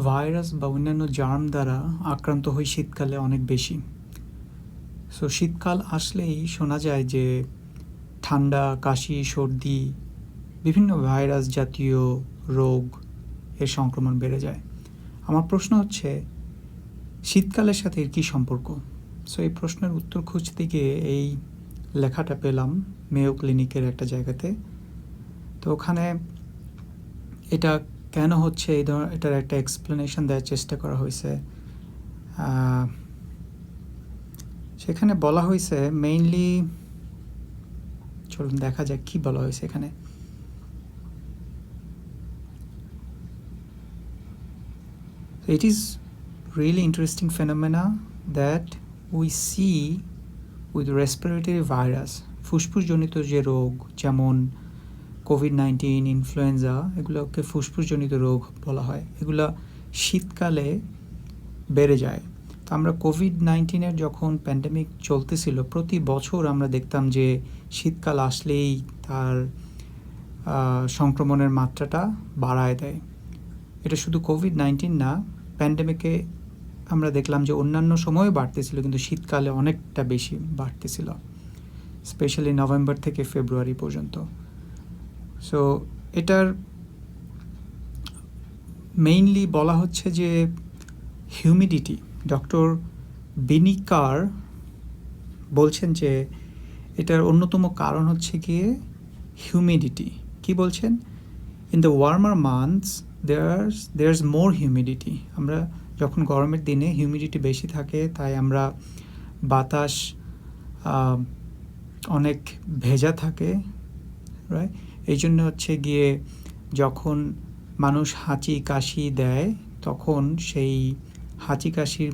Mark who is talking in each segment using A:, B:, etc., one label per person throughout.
A: Virus বা অন্যান্য germ দ্বারা আক্রান্ত হই শীতকালে অনেক বেশি। সো শীতকাল আসলেই শোনা যায় যে ঠান্ডা, কাশি, সর্দি, বিভিন্ন ভাইরাস জাতীয় রোগ এর সংক্রমণ বেড়ে যায়। আমার প্রশ্ন হচ্ছে, শীতকালের সাথে এর কী সম্পর্ক? সো এই প্রশ্নের উত্তর খুঁজতে গিয়ে এই লেখাটা পেলাম মেয়ো ক্লিনিকের একটা জায়গাতে। তো ওখানে এটা কেন হচ্ছে এই ধর, এটার একটা এক্সপ্লেনেশন দেওয়ার চেষ্টা করা হয়েছে। সেখানে বলা হয়েছে মেইনলি চলুন দেখা যাক কি বলা হয়েছে এখানে। It is really interesting phenomena that we see with respiratory virus, ফুসফুসজনিত যে রোগ, যেমন কোভিড নাইন্টিন ইনফ্লুয়েঞ্জা এগুলোকে ফুসফুসজনিত রোগ বলা হয়। এগুলো শীতকালে বেড়ে যায়। তো আমরা কোভিড নাইন্টিনের যখন প্যান্ডেমিক চলতেছিল, প্রতি বছর আমরা দেখতাম যে শীতকাল আসলেই তার সংক্রমণের মাত্রাটা বাড়ায় দেয়। এটা শুধু কোভিড নাইন্টিন না প্যান্ডেমিকে আমরা দেখলাম যে অন্যান্য সময়ও বাড়তেছিল, কিন্তু শীতকালে অনেকটা বেশি বাড়তেছিল, স্পেশালি নভেম্বর থেকে ফেব্রুয়ারি পর্যন্ত। সো এটার মেইনলি বলা হচ্ছে যে হিউমিডিটি ডক্টর বিনিকার বলছেন যে এটার অন্যতম কারণ হচ্ছে গিয়ে হিউমিডিটি কি বলছেন? In the warmer months there's there's more humidity আমরা যখন গরমের দিনে হিউমিডিটি বেশি থাকে, তাই আমরা বাতাস অনেক ভেজা থাকে রাইট এই জন্য হচ্ছে গিয়ে যখন মানুষ হাঁচি কাশি দেয়, তখন সেই হাঁচি কাশির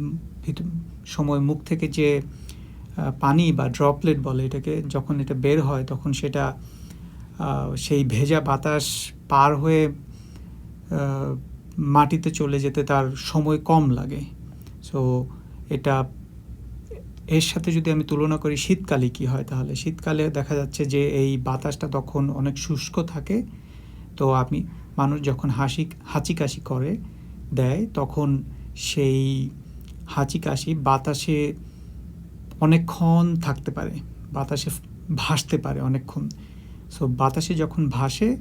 A: সময় মুখ থেকে যে পানি বা ড্রপলেট বলে এটাকে, যখন এটা বের হয়, তখন সেটা সেই ভেজা বাতাস পার হয়ে মাটিতে চলে যেতে তার সময় কম লাগে। সো এটা এর সাথে যদি আমি তুলনা করি, শীতকালে কি হয় তাহলে? শীতকালে দেখা যাচ্ছে যে এই বাতাসটা তখন অনেক শুষ্ক থাকে। তো আপনি, মানুষ যখন হাসি হাঁচি কাশি করে, দেয়, তখন সেই হাঁচি কাশি বাতাসে অনেকক্ষণ থাকতে পারে। বাতাসে ভাসতে পারে অনেকক্ষণ। সো বাতাসে যখন ভাসে,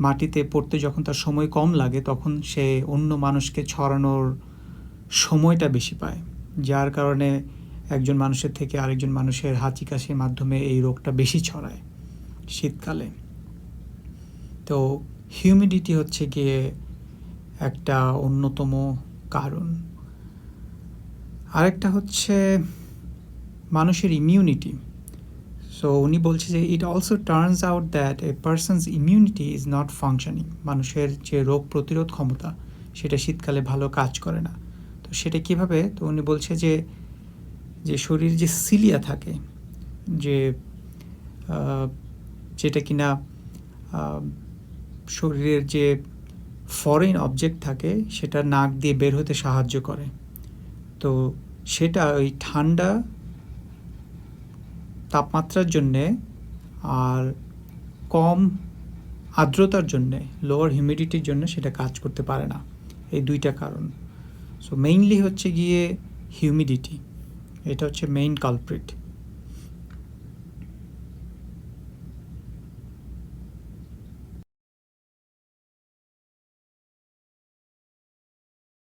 A: মাটিতে পড়তে যখন তার সময় কম লাগে, তখন সে অন্য মানুষকে ছড়ানোর সময়টা বেশি পায়। যার কারণে একজন মানুষের থেকে আরেকজন মানুষের হাঁচি কাশির মাধ্যমে এই রোগটা বেশি ছড়ায় শীতকালে। তো হিউমিডিটি হচ্ছে গিয়ে একটা অন্যতম কারণ। আরেকটা হচ্ছে মানুষের ইমিউনিটি সো উনি বলছে যে it also turns out that a person's immunity is not functioning মানুষের যে রোগ প্রতিরোধ ক্ষমতা, সেটা শীতকালে ভালো কাজ করে না। তো সেটা কীভাবে? তো উনি বলছে যে যে শরীর যে সিলিয়া থাকে যে যেটা কিনা আহ, শরীরের যে ফরেন অবজেক্ট থাকে সেটা নাক দিয়ে বের হতে সাহায্য করে। তো সেটা ওই ঠান্ডা তাপমাত্রার জন্যে আর কম আর্দ্রতার জন্যে লোয়ার হিউমিডিটির জন্য সেটা কাজ করতে পারে না। এই দুইটা কারণ। সো মেইনলি হচ্ছে গিয়ে হিউমিডিটি এটা হচ্ছে মেইন কালপ্রিট